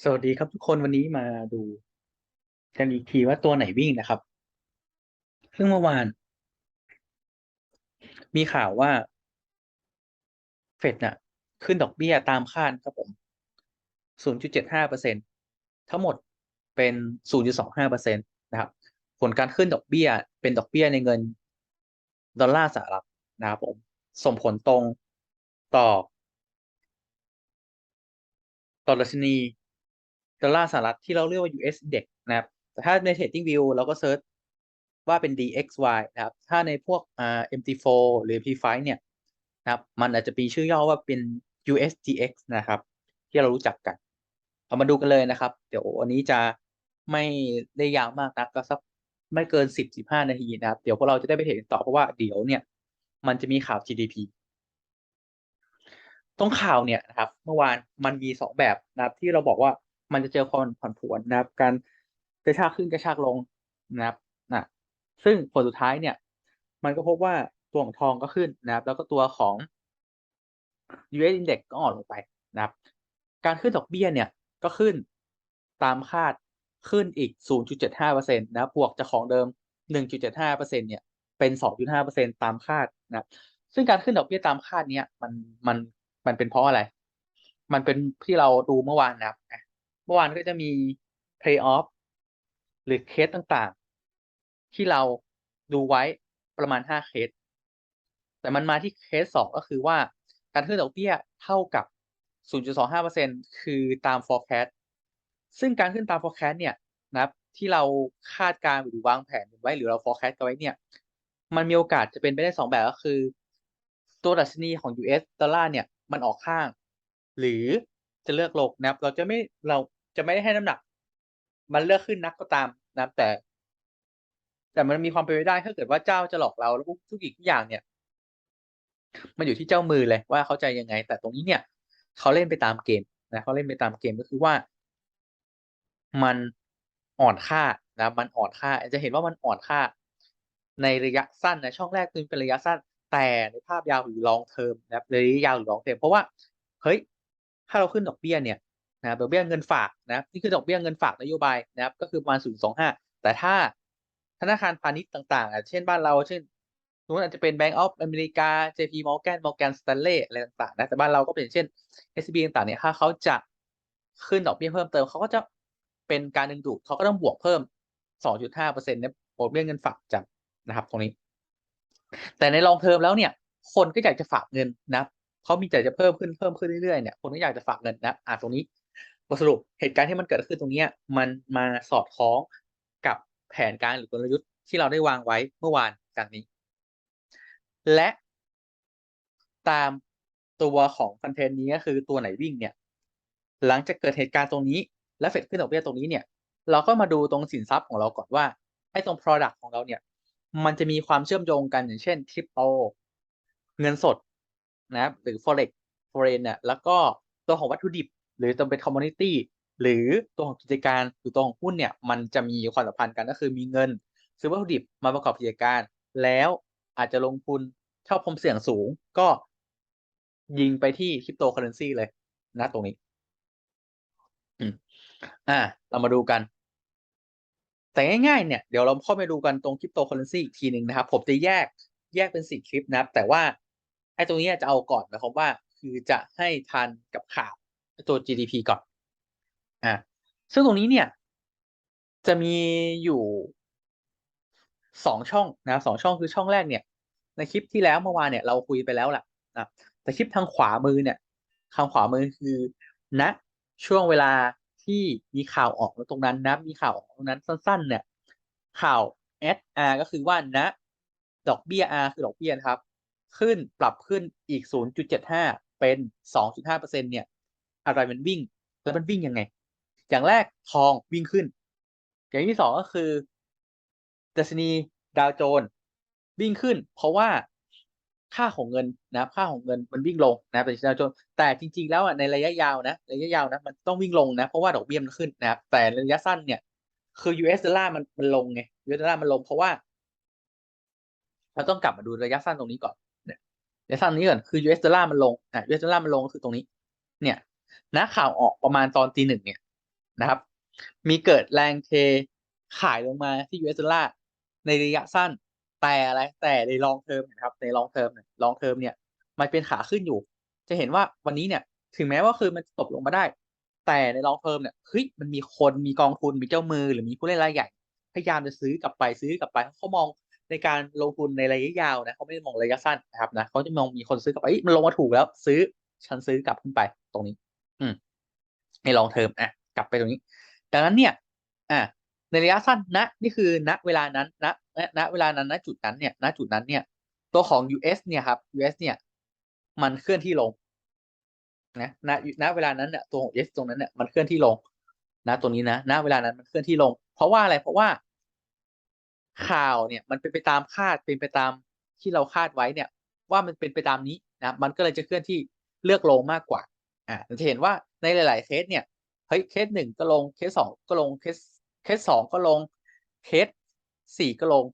สวัสดีครับทุกคนวันนี้มาดูกันอีกทีว่าตัวไหนวิ่งนะครับ ซึ่งเมื่อวาน มีข่าวว่า เฟดน่ะ ขึ้นดอกเบี้ยตามคาดครับผม 0.75%ทั้งหมดเป็น 0.25%นะครับ ผลการขึ้นดอกเบี้ยเป็นดอกเบี้ยในเงิน ดอลลาร์สหรัฐนะครับผม ส่งผลตรงต่อต่อดัชนี ดอลลาร์สหรัฐที่เราเรียกว่า US Index นะครับ แต่ถ้าใน Trading View เราก็เซิร์ชว่าเป็น DXY นะครับ ถ้าในพวกอ่า MT4 หรือ P5 เนี่ยนะครับ มันอาจจะมีชื่อย่อว่าเป็น USDX นะครับ ที่เรารู้จักกัน เอามาดูกันเลยนะครับ เดี๋ยววันนี้จะไม่ได้ยาวมากนักก็สักไม่เกิน 10-15 นาทีนะครับ เดี๋ยวพวกเราจะได้ไปเห็นต่อเพราะว่าเดี๋ยวเนี่ย มันจะมีข่าว GDP ตรงข่าวเนี่ยนะครับ เมื่อวานมันมีสองแบบนะครับที่เราบอกว่า มันจะเจอความผันผวนนะครับ การกระชากขึ้นกระชากลงนะครับนะซึ่งผลสุดท้ายเนี่ย มันก็พบว่าตัวของทองก็ขึ้นนะครับ แล้วก็ตัวของ US Index ก็อ่อนลงไปนะครับ การขึ้นดอกเบี้ยเนี่ยก็ขึ้นตามคาดขึ้นอีก 0.75%นะครับบวกจากของเดิม 1.75%เนี่ยเป็น 2.5%ตามคาดนะครับซึ่งการขึ้นดอกเบี้ยตามคาดเนี้ยมันมันมันเป็นเพราะอะไร มันเป็นที่เราดูเมื่อวานนะครับ เมื่อวานก็จะมี pay off หรือเคสต่างๆ ที่เราดูไว้ประมาณ5เคส แต่มันมาที่เคส2ก็คือว่าการขึ้นดอกเบี้ยเท่ากับ 0.25%คือตาม forecast ซึ่งการขึ้นตาม forecast เนี่ยนะครับที่เราคาดการณ์หรือวางแผนไว้หรือเรา forecast กันไว้เนี่ย มันมีโอกาสจะเป็นไปได้2แบบก็คือ ตัวดัชนีของ US ดอลลาร์เนี่ย มันออกข้าง หรือ จะเลือกลงนะครับ เราจะไม่เราจะไม่ได้ให้น้ำหนัก มันเลือกขึ้นนักก็ตามนะครับ แต่ แต่มันมีความเป็นไปได้ถ้าเกิดว่าเจ้าจะหลอกเราแล้วทุกสิ่งทุกอย่างเนี่ย มันอยู่ที่เจ้ามือเลยว่าเขาใจยังไง แต่ตรงนี้เนี่ยเขาเล่นไปตามเกมนะเขาเล่นไปตามเกมก็คือว่า มันอ่อนค่านะ มันอ่อนค่า จะเห็นว่ามันอ่อนค่า ในระยะสั้นนะช่องแรกคือเป็นระยะสั้น แต่ในภาพยาวหรือ long term นะครับระยะยาวหรือ long term เพราะว่าเฮ้ย ถ้าเราขึ้นดอกเบี้ยเนี่ยนะครับดอกเบี้ยเงินฝากนะนี่คือดอกเบี้ยเงินฝากนโยบายนะครับก็คือประมาณ0.25แต่ถ้าธนาคารพาณิชย์ต่างๆอะเช่นบ้านเราเช่นสมมติอาจจะเป็น Bank of America JP Morgan Morgan Stanley อะไรต่างๆนะแต่บ้านเราก็เป็นเช่น SCB ต่างๆเนี่ยถ้าเขาจะขึ้นดอกเบี้ยเพิ่มเติมเขาก็จะเป็นการดึงดูดเขาก็ต้องบวกเพิ่ม 2.5%ในดอกเบี้ยเงินฝากจากนะครับตรงนี้ แต่ในลองเทอมแล้วเนี่ย คนก็อยากจะฝากเงินนะ เขามีใจจะเพิ่มขึ้นเพิ่มขึ้นเรื่อยๆเนี่ยคนก็อยากจะฝากเงินนะอ่าตรงนี้บทสรุปเหตุการณ์ที่มันเกิดขึ้นตรงเนี้ยมันมาสอดคล้องกับแผนการหรือกลยุทธ์ที่เราได้วางไว้เมื่อวานกันนี้ และตามตัวของคอนเทนต์นี้ก็คือตัวไหนวิ่งเนี่ย หลังจากเกิดเหตุการณ์ตรงนี้ และเฟดขึ้นดอกเบี้ยตรงนี้เนี่ย เราก็มาดูตรงสินทรัพย์ของเราก่อนว่าไอ้ตรง product ของเราเนี่ย มันจะมีความเชื่อมโยงกันอย่างเช่นคริปโตเงินสด นะครับหรือ forex foreign เนี่ยแล้วก็ตัวของวัตถุดิบ หรือตัวเป็น commodity หรือตัวของกิจการหรือตัวของหุ้นเนี่ยมันจะมีความสัมพันธ์กันก็คือมีเงิน ซื้อวัตถุดิบมาประกอบกิจการ แล้วอาจจะลงทุนชอบความเสี่ยงสูงก็ยิงไปที่คริปโตเคอเรนซีเลยนะตรงนี้อ่า เรามาดูกัน แต่ง่ายๆเนี่ยเดี๋ยวเราเข้าไปดูกันตรงคริปโตเคอเรนซีอีกทีหนึ่งนะครับ ผมจะแยกแยกเป็นสี่คลิปนะครับ แต่ว่า ไอ้ตรงนี้จะเอาก่อนหมายความว่า คือจะให้ทันกับข่าวตัว GDP ก่อนอ่าซึ่งตรงนี้เนี่ย จะมีอยู่สองช่องนะสองช่องคือช่องแรกเนี่ย ในคลิปที่แล้วเมื่อวานเนี่ยเราคุยไปแล้วแหละนะแต่คลิปทางขวามือเนี่ยทางขวามือคือณนะช่วงเวลาที่มีข่าวออกตรงนั้นนะมีข่าวออกตรงนั้นสั้น ๆ เนี่ย ข่าว SR ก็คือว่าณนะดอกเบี้ย R คือดอกเบี้ยนะครับ ขึ้นปรับขึ้นอีก 0.75 เป็น 2.5%เนี่ย อะไรมันวิ่ง แล้วมันวิ่งยังไง อย่างแรกทองวิ่งขึ้น อย่างที่สองก็คือดัชนีดาวโจนส์วิ่งขึ้น เพราะว่าค่าของเงินนะค่าของเงินมันวิ่งลงนะเป็นดาวโจนส์แต่จริง ๆ แล้วอะในระยะยาวนะระยะยาวนะมันต้องวิ่งลงนะเพราะว่าดอกเบี้ยมันขึ้นนะครับแต่ระยะสั้นเนี่ย คือ US ดอลลาร์มันมันลงไง US ดอลลาร์มันลงเพราะว่าเราต้องกลับมาดูระยะสั้นตรงนี้ก่อน เนี่ยระยะสั้นนี้ก่อนคือ US ดอลลาร์มันลงอะ US ดอลลาร์มันลงก็คือตรงนี้ เนี่ยนะข่าวออกประมาณตอนตีหนึ่งเนี่ยนะครับ มีเกิดแรงเทขายลงมาที่ US ดอลลาร์ในระยะสั้นแต่อะไรแต่ในลองเทอมนะครับ ในลองเทอมลองเทอมเนี่ยมันเป็นขาขึ้นอยู่ จะเห็นว่าวันนี้เนี่ยถึงแม้ว่าคือมันตกลงมาได้ แต่ในลองเทอมเนี่ยเฮ้ยมันมีคนมีกองทุนมีเจ้ามือ หรือมีผู้เล่นรายใหญ่พยายามจะซื้อกลับไปซื้อกลับไปเขามอง ในการลงทุนในระยะยาวนะเขาไม่ได้มองระยะสั้นนะครับนะเขาจะมองมีคนซื้อกลับไปมันลงมาถูกแล้ว ซื้อฉันซื้อกลับขึ้นไปตรงนี้ อืมในลองเทอมอะกลับไปตรงนี้ดังนั้นเนี่ย อะในระยะสั้นณนี่คือณเวลานั้นณณเวลานั้นณจุดนั้นเนี่ยณจุดนั้นเนี่ย ตัวของ US เนี่ยครับ US เนี่ย มันเคลื่อนที่ลงนะณณเวลานั้นเนี่ยตัวของ US ตรงนั้นเนี่ยมันเคลื่อนที่ลงนะตรงนี้นะณเวลานั้นมันเคลื่อนที่ลง เพราะว่าอะไรเพราะว่า ข่าวเนี่ยมันเป็นไปตามคาดเป็นไปตามที่เราคาดไว้เนี่ย ว่ามันเป็นไปตามนี้นะมันก็เลยจะเคลื่อนที่เลือกลงมากกว่าอ่าเราจะเห็นว่าในหลาย ๆ เคสเนี่ยเฮ้ยเคสหนึ่งก็ลงเคสสองก็ลงเคสเคสสองก็ลงเคสสี่ก็ลง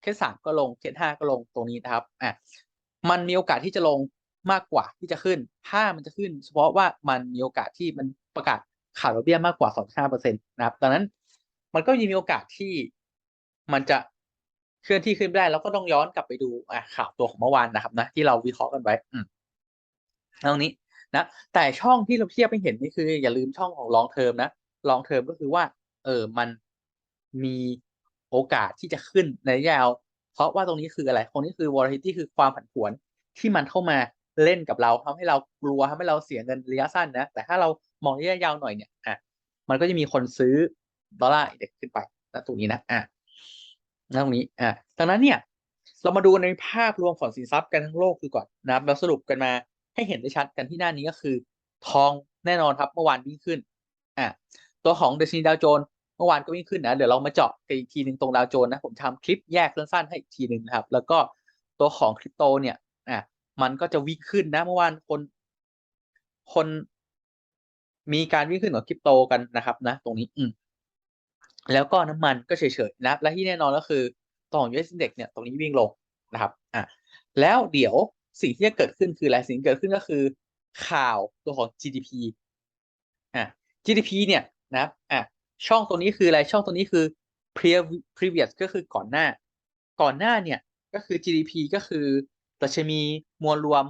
เคสสามก็ลงเคสห้าก็ลงตรงนี้นะครับอะมันมีโอกาสที่จะลงมากกว่าที่จะขึ้น ถ้ามันจะขึ้น เฉพาะว่ามันมีโอกาสที่มันประกาศข่าวดอกเบี้ยมากกว่าสองห้าเปอร์เซ็นต์นะครับ ดังนั้นมันก็ยังมีโอกาสที่ มันจะเคลื่อนที่ขึ้นได้แล้วก็ต้องย้อนกลับไปดูอะข่าวตัวของเมื่อวานนะครับนะที่เราวิเคราะห์กันไว้ อืมตรงนี้นะแต่ช่องที่เราเทียบให้เห็นนี่คือ อย่าลืมช่องของลองเทอมนะลองเทอมก็คือว่า เออมันมีโอกาสที่จะขึ้นในยาว เพราะว่าตรงนี้คืออะไรตรงนี้คือ volatility คือความผันผวนที่มันเข้ามาเล่นกับเราทำให้เรากลัวทำให้เราเสียเงินระยะสั้นนะแต่ถ้าเรามองระยะยาวหน่อยเนี่ยอะมันก็จะมีคนซื้อดอลลาร์เด็กขึ้นไปนะตรงนี้นะอะ ตรงนี้อะดังนั้นเนี่ย เรามาดูในภาพรวมของสินทรัพย์กันทั้งโลกคือก่อนนะครับเราสรุปกันมาให้เห็นได้ชัดกันที่หน้านี้ก็คือ ทองแน่นอนครับเมื่อวานวิ่งขึ้นอะตัวของเดชนีดาวโจนส์เมื่อวานก็วิ่งขึ้นนะเดี๋ยวเรามาเจาะกันอีกทีหนึ่งตรงดาวโจนส์นะผมทำคลิปแยกสั้นๆให้อีกทีหนึ่งนะครับ แล้วก็ตัวของคริปโตเนี่ยอะมันก็จะวิ่งขึ้นนะเมื่อวานคนคนมีการวิ่งขึ้นของคริปโตกันนะครับนะ ตรงนี้อืม แล้วก็น้ำมันก็เฉยๆนะและที่แน่นอนก็คือตัวของ US Index เนี่ยตรงนี้วิ่งลงนะครับอะแล้วเดี๋ยวสิ่งที่จะเกิดขึ้นคืออะไรสิ่งที่เกิดขึ้นก็คือ ข่าวตัวของ GDP อะ GDP เนี่ยนะครับอะช่องตัวนี้คืออะไรช่องตัวนี้คือ previous ก็คือก่อนหน้า ก่อนหน้าเนี่ยก็คือ GDP ก็คือดัชนีมวลรวม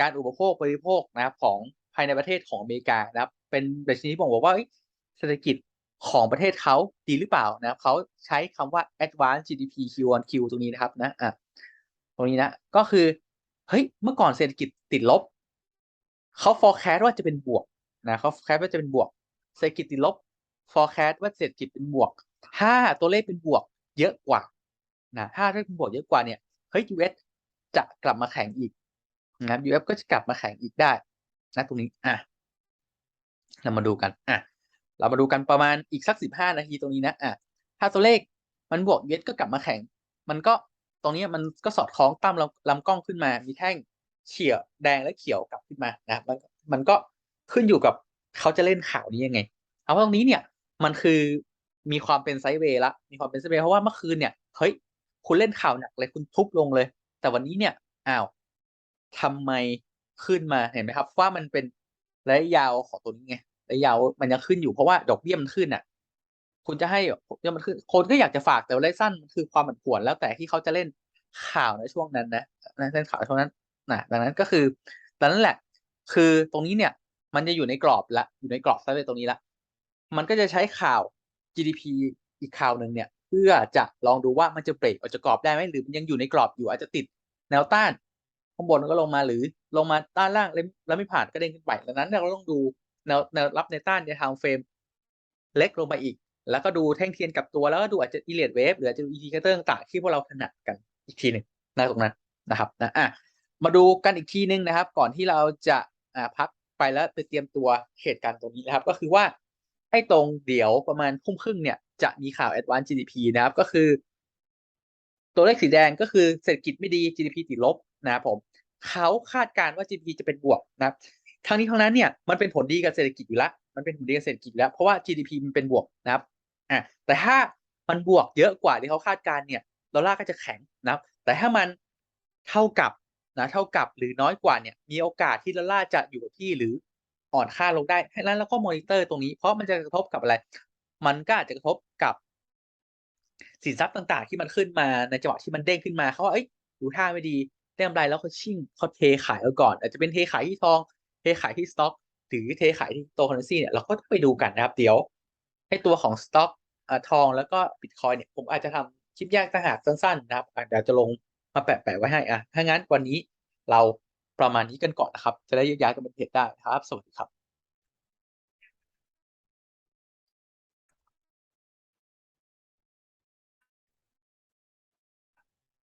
การอุปโภคบริโภคนะครับของภายในประเทศของอเมริกานะครับ เป็นดัชนีที่บอกว่าเศรษฐกิจ ของประเทศเขาดีหรือเปล่านะครับเขาใช้คำว่า advanced GDP Q on Q ตรงนี้นะครับนะอะตรงนี้นะก็คือเฮ้ยเมื่อก่อนเศรษฐกิจติดลบเขา forecast ว่าจะเป็นบวกนะเขา forecast ว่าจะเป็นบวก เศรษฐกิจติดลบ forecast ว่าเศรษฐกิจเป็นบวก ถ้าตัวเลขเป็นบวกเยอะกว่านะถ้าเลขเป็นบวกเยอะกว่าเนี่ยเฮ้ย US จะกลับมาแข่งอีกนะ US ก็จะกลับมาแข่งอีกได้นะตรงนี้อะเรามาดูกันอะ เรามาดูกันประมาณอีกสักสิบห้านาทีตรงนี้นะอะถ้าตัวเลขมันบวก US ก็กลับมาแข่งมันก็ตรงนี้มันก็สอดคล้องตามลำลำกล้องขึ้นมา มีแท่งเขียวแดงและเขียวกลับขึ้นมานะมันมันก็ขึ้นอยู่กับเขาจะเล่นข่าวนี้ยังไง เอาตรงนี้เนี่ยมันคือมีความเป็นไซด์เวย์ละมีความเป็นไซด์เวย์เพราะว่าเมื่อคืนเนี่ยเฮ้ยคุณเล่นข่าวหนักเลยคุณทุบลงเลย แต่วันนี้เนี่ยอ้าวทำไมขึ้นมาเห็นไหมครับ ว่ามันเป็นระยะยาวของตัวนี้ไง ระยะยาวมันยังขึ้นอยู่เพราะว่าดอกเบี้ยมันขึ้นอะ คุณจะให้ดอกมันขึ้น คนก็อยากจะฝากแต่ระยะสั้นคือความผันผวนแล้วแต่ที่เขาจะเล่นข่าวในช่วงนั้นนะเล่นข่าวช่วงนั้นนะดังนั้นก็คือดังนั้นแหละ คือตรงนี้เนี่ย มันจะอยู่ในกรอบละอยู่ในกรอบไซด์เวย์ตรงนี้ละมันก็จะใช้ข่าว GDP อีกข่าวหนึ่งเนี่ย เพื่อจะลองดูว่ามันจะเบรกออกจากกรอบได้ไหมหรือมันยังอยู่ในกรอบอยู่อาจจะติดแนวต้านข้างบนก็ลงมาหรือลงมาต้านล่างแล้วไม่ผ่านก็เด้งขึ้นไปดังนั้นเราต้องดู แนวแนวรับในต้านในทางเฟรมเล็กลงมาอีก แล้วก็ดูแท่งเทียนกับตัวแล้วก็ดูอาจจะอิเลียดเวฟหรืออาจจะดูอินดิเคเตอร์ต่างๆที่พวกเราถนัดกันอีกทีหนึ่งนะตรงนั้นนะครับนะอะมาดูกันอีกทีนึงนะครับ ก่อนที่เราจะอ่าพักไปแล้วไปเตรียมตัวเหตุการณ์ตรงนี้นะครับ ก็คือว่าไอ้ตรงเดี๋ยวประมาณทุ่มครึ่งเนี่ยจะมีข่าว Advanced GDP นะครับก็คือ ตัวเลขสีแดงก็คือเศรษฐกิจไม่ดี GDP ติดลบนะครับผมเขาคาดการณ์ว่า GDP จะเป็นบวกนะครับ ทั้งนี้ทั้งนั้นเนี่ยมันเป็นผลดีกับเศรษฐกิจอยู่แล้วมันเป็นผลดีกับเศรษฐกิจแล้วเพราะว่า GDP มันเป็นบวกนะครับอ่าแต่ถ้ามันบวกเยอะกว่าที่เขาคาดการเนี่ยดอลลาร์ก็จะแข็งนะครับ แต่ถ้ามันเท่ากับนะเท่ากับหรือน้อยกว่าเนี่ยมีโอกาสที่ดอลลาร์จะอยู่ที่หรืออ่อนค่าลงได้ให้นั้นเราก็มอนิเตอร์ตรงนี้เพราะมันจะกระทบกับอะไร มันก็อาจจะกระทบกับสินทรัพย์ต่าง ๆ ที่มันขึ้นมาในจังหวะที่มันเด้งขึ้นมาเขาว่าเอ้ยดูท่าไม่ดีได้กำไรแล้วเขาชิ่งเขาเทขายเอาก่อน อาจจะเป็นเทขายที่ทอง เทขายที่สต็อกหรือเทขายที่ตัวคอนเนซีเนี่ยเราก็ต้องไปดูกันนะครับ เดี๋ยวให้ตัวของสต็อกอ่าทองแล้วก็บิตคอยเนี่ยผมอาจจะทำคลิปแยกต่างหากสั้นๆนะครับเดี๋ยวจะลงมาแปะๆไว้ให้อะถ้างั้นวันนี้เราประมาณนี้กันก่อนนะครับ จะได้ยกย้ายกันเป็นเพจได้ครับ สวัสดีครับ